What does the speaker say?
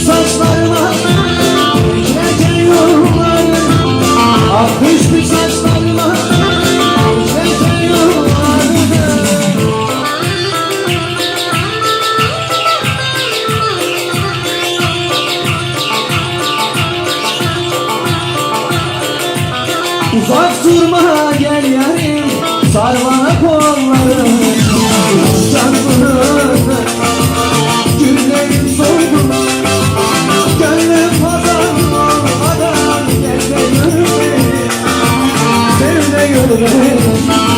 saçlarıma Gece yolları Ah düştü saçlarıma Gece yolları Uzak durma gel yarim. Sar Deus, meu